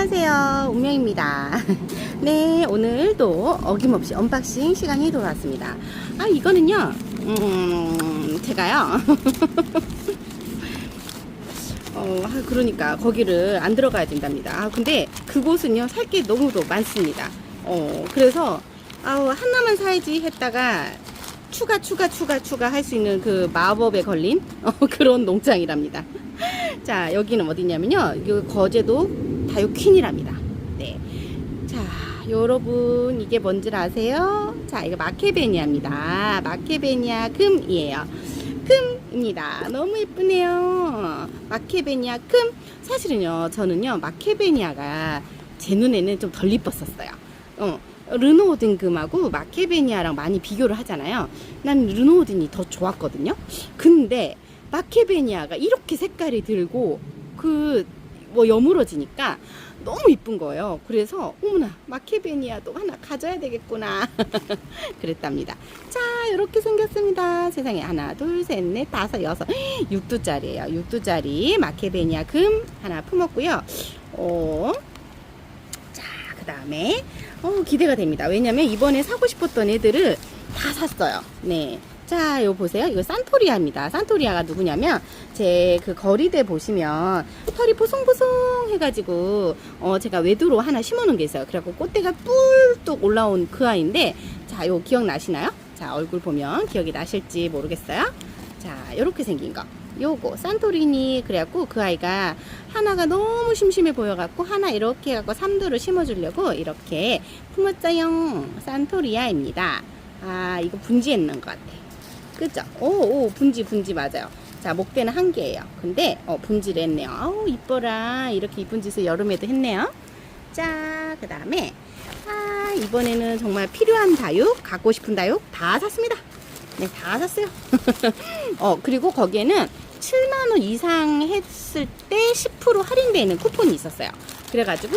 안녕하세요. 운명입니다. 네, 오늘도 어김없이 언박싱 시간이 돌아왔습니다. 아, 이거는요, 음, 제가요. 어, 아, 그러니까 거기를 안 들어가야 된답니다. 아, 근데 그곳은요, 살 게 너무도 많습니다. 어, 그래서, 아우, 하나만 사야지 했다가, 추가, 추가, 추가, 추가 할 수 있는 그 마법에 걸린 어, 그런 농장이랍니다. 자, 여기는 어디냐면요. 이 거제도 다육퀸이랍니다. 네. 자, 여러분, 이게 뭔지 아세요? 자, 이거 마케베니아입니다. 마케베니아 금이에요. 금입니다. 너무 예쁘네요. 마케베니아 금. 사실은요, 저는요, 마케베니아가 제 눈에는 좀 덜 이뻤었어요. 어, 르노오든 금하고 마케베니아랑 많이 비교를 하잖아요. 난 르노오든이 더 좋았거든요. 근데 마케베니아가 이렇게 색깔이 들고 그 뭐 여물어지니까 너무 이쁜 거예요. 그래서 어머나 마케베니아도 하나 가져야 되겠구나 그랬답니다. 자 이렇게 생겼습니다. 세상에 하나 둘셋넷 다섯 여섯 6두짜리예요. 6두짜리 마케베니아 금 하나 품었고요. 어, 자 그 다음에 어, 기대가 됩니다. 왜냐면 이번에 사고 싶었던 애들을 다 샀어요. 네. 자, 이거 보세요. 이거 산토리아입니다. 산토리아가 누구냐면, 제 그 거리대 보시면, 털이 보송보송 해가지고, 어, 제가 외두로 하나 심어놓은 게 있어요. 그래갖고 꽃대가 뿔뚝 올라온 그 아이인데, 자, 이거 기억 나시나요? 자, 얼굴 보면 기억이 나실지 모르겠어요. 자, 요렇게 생긴 거. 요거, 산토리니, 그래갖고 그 아이가 하나가 너무 심심해 보여갖고, 하나 이렇게 해갖고 삼두를 심어주려고 이렇게 품었어요. 산토리아입니다. 아, 이거 분지했는 것 같아. 그죠? 오, 오, 분지, 분지 맞아요. 자, 목대는 한 개예요. 근데, 어, 분지를 했네요. 아우, 이뻐라. 이렇게 이쁜 짓을 여름에도 했네요. 자, 그 다음에, 아, 이번에는 정말 필요한 다육, 갖고 싶은 다육 다 샀습니다. 네, 다 샀어요. 어, 그리고 거기에는 7만원 이상 했을 때 10% 할인되어 있는 쿠폰이 있었어요. 그래가지고,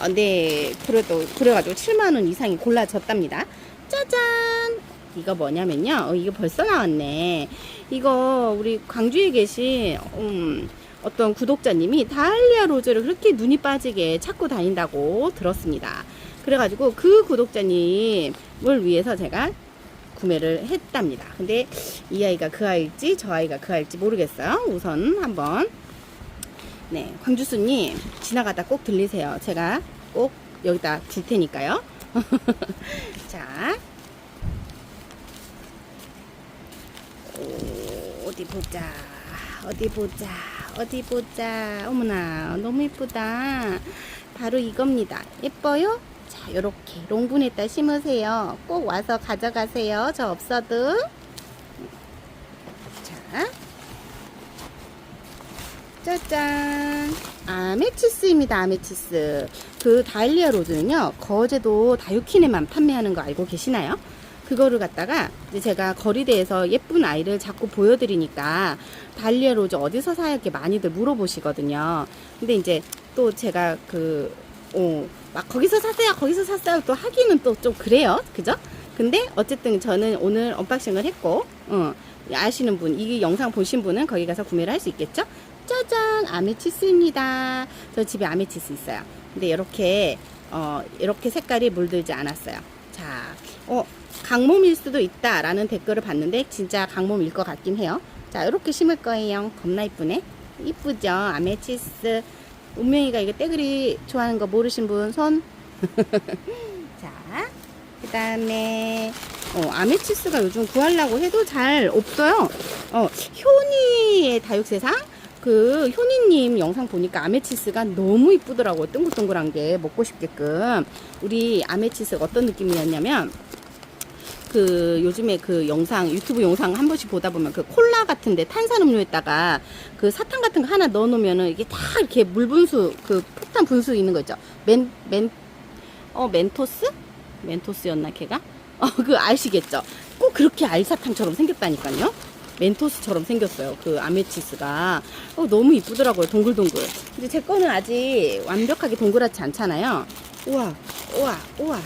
어, 네, 그래도, 그래가지고 7만원 이상이 골라졌답니다. 짜잔! 이거 뭐냐면요. 어, 이거 벌써 나왔네. 이거 우리 광주에 계신 음, 어떤 구독자님이 다알리아 로즈를 그렇게 눈이 빠지게 찾고 다닌다고 들었습니다. 그래가지고 그 구독자님을 위해서 제가 구매를 했답니다. 근데 이 아이가 그 아이일지 저 아이가 그 아이일지 모르겠어요. 우선 한번 네 광주수님 지나가다 꼭 들리세요. 제가 꼭 여기다 줄 테니까요. 자 오, 어디 보자. 어디 보자. 어디 보자. 어머나, 너무 예쁘다. 바로 이겁니다. 예뻐요? 자, 요렇게 롱분에다 심으세요. 꼭 와서 가져가세요. 저 없어도. 자. 짜잔. 아메치스입니다. 아메치스. 그 다일리아 로즈는요. 거제도 다육킨에만 판매하는 거 알고 계시나요? 그거를 갖다가 이제 제가 거리대에서 예쁜 아이를 자꾸 보여드리니까 달리아 로즈 어디서 사야 이렇게 많이들 물어보시거든요. 근데 이제 또 제가 그, 어, 막 거기서 샀어요, 거기서 샀어요 또 하기는 또 좀 그래요. 그죠? 근데 어쨌든 저는 오늘 언박싱을 했고, 어, 아시는 분, 이 영상 보신 분은 거기 가서 구매를 할 수 있겠죠? 짜잔! 아메치스입니다. 저 집에 아메치스 있어요. 근데 이렇게, 어, 이렇게 색깔이 물들지 않았어요. 자, 어, 강몸일 수도 있다 라는 댓글을 봤는데 진짜 강몸일 것 같긴 해요. 자, 이렇게 심을 거예요. 겁나 이쁘네. 이쁘죠? 아메치스. 운명이가 이거 떼그리 좋아하는 거 모르신 분 손. 자, 그 다음에 어, 아메치스가 요즘 구하려고 해도 잘 없어요. 어, 효니의 다육세상 그 효니님 영상 보니까 아메치스가 너무 이쁘더라고요. 동글동글한 게 먹고 싶게끔. 우리 아메치스 어떤 느낌이었냐면 그 요즘에 그 영상 유튜브 영상 한 번씩 보다 보면 그 콜라 같은데 탄산음료에다가 그 사탕 같은 거 하나 넣어 놓으면은 이게 다 이렇게 물 분수 그 폭탄 분수 있는 거 있죠. 멘멘어 멘토스? 멘토스였나 걔가? 어 그 아시겠죠? 꼭 그렇게 알사탕처럼 생겼다니까요. 멘토스처럼 생겼어요. 그 아메치스가 어, 너무 이쁘더라고요. 동글동글. 근데 제 거는 아직 완벽하게 동그랗지 않잖아요. 우와, 우와, 우와.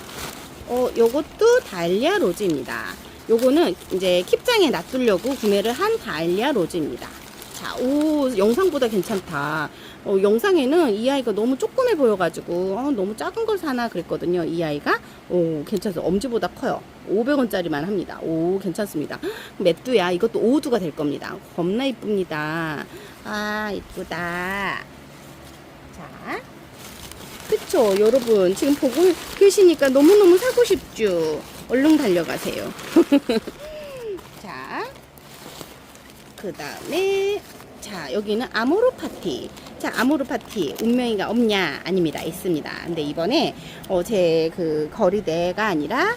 어, 요것도 다일리아 로즈입니다. 요거는 이제 킵장에 놔두려고 구매를 한 다일리아 로즈입니다. 자, 자, 오, 영상보다 괜찮다. 어, 영상에는 이 아이가 너무 조그매 보여가지고, 어, 너무 작은 걸 사나 그랬거든요. 이 아이가. 오, 괜찮아요. 엄지보다 커요. 500원짜리만 합니다. 오, 괜찮습니다. 맷두야. 이것도 오두가 될 겁니다. 겁나 이쁩니다. 아, 이쁘다. 자. 그쵸, 여러분. 지금 보고 계시니까 너무너무 사고 싶죠? 얼른 달려가세요. 자. 그 다음에 자 여기는 아모르 파티 자 아모르 파티 운명이가 없냐 아닙니다 있습니다 근데 이번에 어, 제 그 거리대가 아니라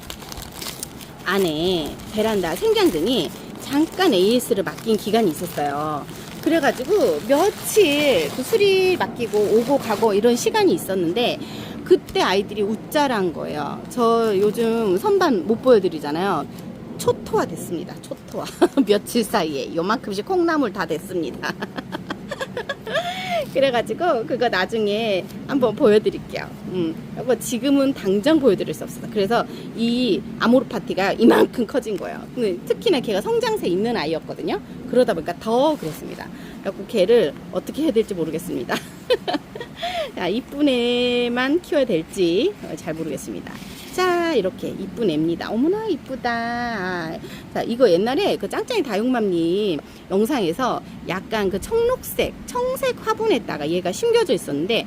안에 베란다 생장등이 잠깐 AS를 맡긴 기간이 있었어요 그래가지고 며칠 그 수리 맡기고 오고 가고 이런 시간이 있었는데 그때 아이들이 웃자란 거예요 저 요즘 선반 못 보여드리잖아요 초토화 됐습니다. 초토화. 며칠 사이에 요만큼씩 콩나물 다 됐습니다. 그래가지고 그거 나중에 한번 보여드릴게요. 음, 이거 지금은 당장 보여드릴 수 없어요. 그래서 이 아모르 파티가 이만큼 커진 거예요. 근데 특히나 걔가 성장세 있는 아이였거든요. 그러다 보니까 더 그랬습니다. 그래갖고 걔를 어떻게 해야 될지 모르겠습니다. 자, 이쁜 애만 키워야 될지 어, 잘 모르겠습니다. 자, 이렇게 이쁜 애입니다. 어머나, 이쁘다. 아, 자, 이거 옛날에 그 짱짱이 다육맘님 영상에서 약간 그 청록색, 청색 화분에다가 얘가 심겨져 있었는데,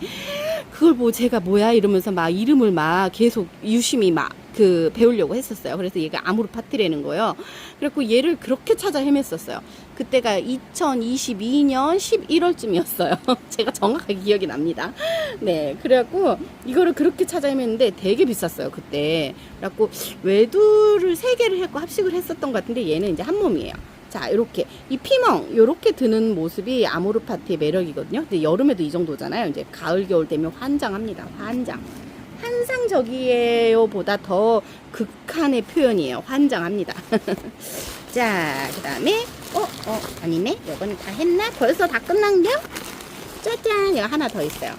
그걸 뭐 제가 뭐야 이러면서 막 이름을 막 계속 유심히 막 그 배우려고 했었어요. 그래서 얘가 아무르 파티라는 거예요. 그래갖고 얘를 그렇게 찾아 헤맸었어요. 그때가 2022년 11월쯤이었어요. 제가 정확하게 기억이 납니다. 네, 그래갖고 이거를 그렇게 찾아 헤맸는데 되게 비쌌어요 그때. 그래갖고 외두를 세 개를 했고 합식을 했었던 것 같은데 얘는 이제 한 몸이에요. 자, 이렇게 이 피멍 이렇게 드는 모습이 아모르 파티의 매력이거든요. 근데 여름에도 이 정도잖아요. 이제 가을 겨울 되면 환장합니다. 환장. 환상적이에요 보다 더 극한의 표현이에요. 환장합니다. 자, 그 다음에, 어, 어, 아니네. 요거는 다 했나? 벌써 다 끝난 겨? 짜잔. 이거 하나 더 있어요.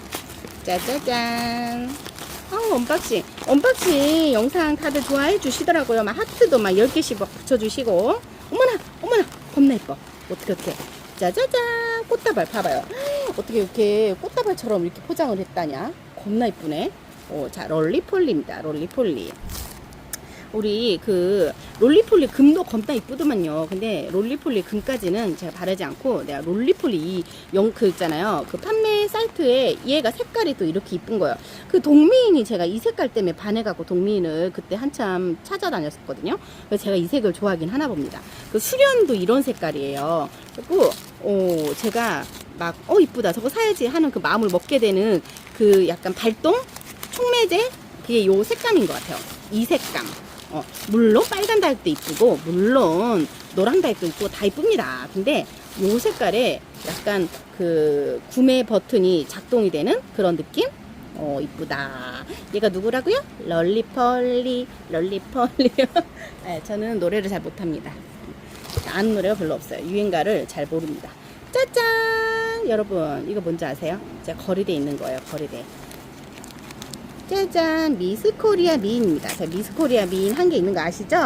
짜자잔. 어, 언박싱. 언박싱 영상 다들 좋아해 주시더라고요. 막 하트도 막 10개씩 막 붙여주시고. 어머나, 어머나. 겁나 예뻐. 어떻게, 어떻게. 짜자잔. 꽃다발, 봐봐요. 어떻게 이렇게 꽃다발처럼 이렇게 포장을 했다냐? 겁나 이쁘네. 오, 자, 롤리폴리입니다. 롤리폴리. 우리 그 롤리폴리 금도 겁나 이쁘더만요. 근데 롤리폴리 금까지는 제가 바르지 않고 내가 롤리폴리 이 영 그 있잖아요. 그 판매 사이트에 얘가 색깔이 또 이렇게 이쁜 거예요. 그 동미인이 제가 이 색깔 때문에 반해갖고 동미인을 그때 한참 찾아다녔었거든요. 그래서 제가 이 색을 좋아하긴 하나 봅니다. 그 수련도 이런 색깔이에요. 그리고 어, 제가 막 어 이쁘다 저거 사야지 하는 그 마음을 먹게 되는 그 약간 발동 촉매제 그게 요 색감인 것 같아요. 이 색감. 어, 물론 빨간 다육도 이쁘고 물론 노란 다육도 이쁘고 다 이쁩니다. 근데 요 색깔에 약간 그 구매 버튼이 작동이 되는 그런 느낌? 어 이쁘다. 얘가 누구라고요? 럴리펄리 럴리펄리. 네, 저는 노래를 잘 못합니다. 아는 노래가 별로 없어요. 유행가를 잘 모릅니다. 짜잔! 여러분 이거 뭔지 아세요? 제가 거리대 있는 거예요. 거리대. 짜잔 미스코리아 미인입니다. 자, 미스코리아 미인 한 개 있는 거 아시죠?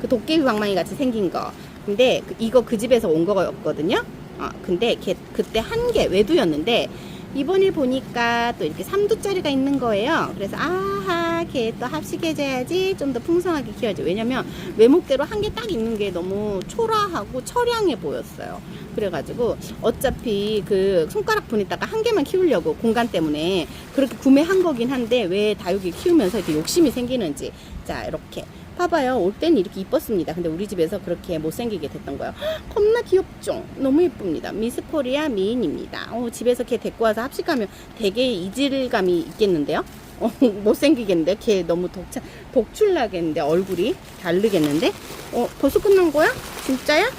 그 도깨비 방망이 같이 생긴 거. 근데 그- 이거 그 집에서 온 거였거든요. 어, 근데 걔 그때 한 개 외두였는데 이번에 보니까 또 이렇게 3두짜리가 있는 거예요. 그래서 아하 걔 또 합식해줘야지 좀 더 풍성하게 키워야지. 왜냐면 외목대로 한 개 딱 있는 게 너무 초라하고 처량해 보였어요. 그래가지고 어차피 그 손가락 분에다가 한 개만 키우려고 공간 때문에 그렇게 구매한 거긴 한데 왜 다육이 키우면서 이렇게 욕심이 생기는지 자 이렇게 봐봐요. 올 때는 이렇게 이뻤습니다. 근데 우리 집에서 그렇게 못생기게 됐던 거예요. 헉, 겁나 귀엽죠? 너무 예쁩니다. 미스코리아 미인입니다. 어, 집에서 걔 데리고 와서 합식하면 되게 이질감이 있겠는데요? 어, 못생기겠는데? 걔 너무 독차, 독출나겠는데? 얼굴이 다르겠는데? 어 벌써 끝난 거야? 진짜야?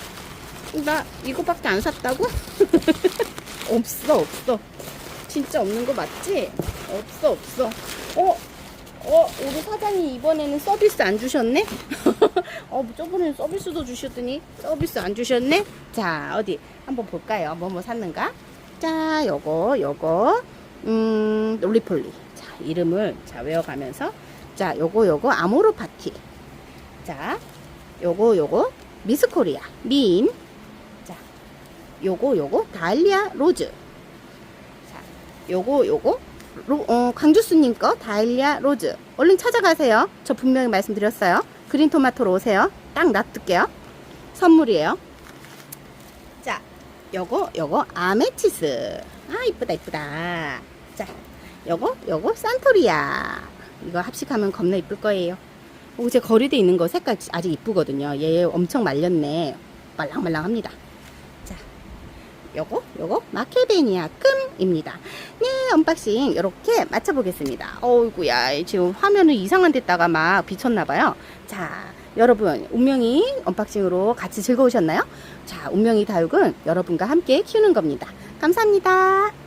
나 이거밖에 안 샀다고? 없어 없어. 진짜 없는 거 맞지? 없어 없어. 어? 어 우리 사장님 이번에는 서비스 안 주셨네? 어 저번에 서비스도 주셨더니 서비스 안 주셨네? 자 어디 한번 볼까요? 뭐뭐 샀는가? 자 요거 요거. 음 롤리폴리. 자 이름을 자 외워가면서. 자 요거 요거. 아모르 파티. 자 요거 요거. 미스 코리아. 미인 자 요거 요거. 다일리아 로즈. 자, 요거 요거 로, 어, 광주스님 거 다일리아 로즈. 얼른 찾아가세요. 저 분명히 말씀드렸어요. 그린 토마토로 오세요. 딱 놔둘게요. 선물이에요. 자, 요거 요거 아메치스. 아 이쁘다 이쁘다. 자, 요거 요거 산토리아. 이거 합식하면 겁나 이쁠 거예요. 어, 제 거리대 있는 거 색깔 아직 이쁘거든요. 얘 엄청 말렸네. 말랑말랑합니다. 자, 요거 요거 마케베니아 끔입니다. 네, 언박싱 이렇게 맞춰보겠습니다. 어이구야, 지금 화면은 이상한 데다가 막 비쳤나봐요. 자, 여러분, 운명이 언박싱으로 같이 즐거우셨나요? 자, 운명이 다육은 여러분과 함께 키우는 겁니다. 감사합니다.